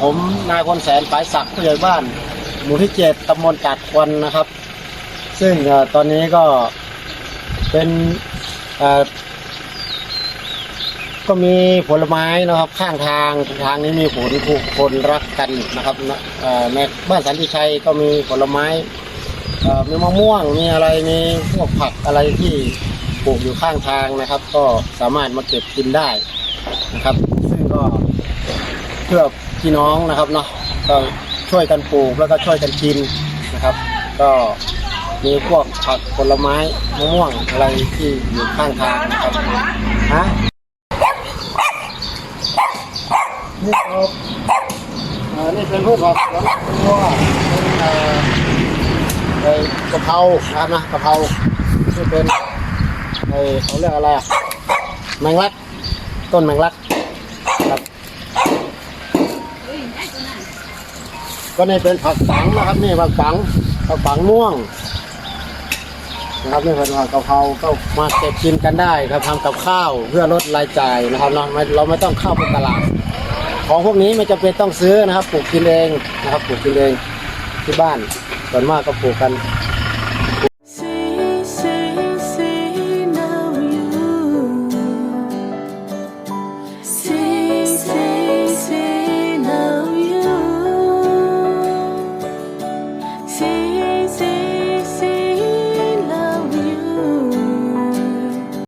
ผมนายคนแสนปลายศักดิ์ผู้ใหญ่บ้าน หมู่ที่เจ็ดตำบลกาดควันนะครับ ซึ่งอตอนนี้ก็เป็นก็มีผลไม้นะครับข้างทางทางนี้มีผลผู้คนรักกันนะครับในบ้านสันติชัยก็มีผลไม้มีมะม่วงมีอะไรมีพวกผักอะไรที่ปลูกอยู่ข้างทางนะครับ ก็สามารถมาเก็บกินได้นะครับ ซึ่งก็ เพื่อพี่น้องนะครับเนาะก็ช่วยกันปลูกแล้วก็ช่วยกันกินนะครับ ก็มีพวกผักผลไม้มะม่วงอะไรที่อยู่ข้างทางนะครับฮะนี่ครับนี่เป็นพืชผักสวนครัวเป็นเอ่อไอ้กะเพรานะครับนะกะเพราที่เป็นไอเขาเรียกอะไรอะแมงลัก ต้นแมงลัก ก็นี่เป็นผักฝังนะครับนี่ผักฝังผักฝังม่วงนะครับนี่เป็นผักกะเพราก็มาเก็บกินกันได้ครับทำกับข้าวเพื่อลดรายจ่ายนะครับเนาะไม่เราไม่ต้องเข้าไปตลาด ของพวกนี้ไม่จำเป็นต้องซื้อนะครับปลูกกินเองนะครับปลูกกินเองที่บ้านส่วนมากก็ปลูกกัน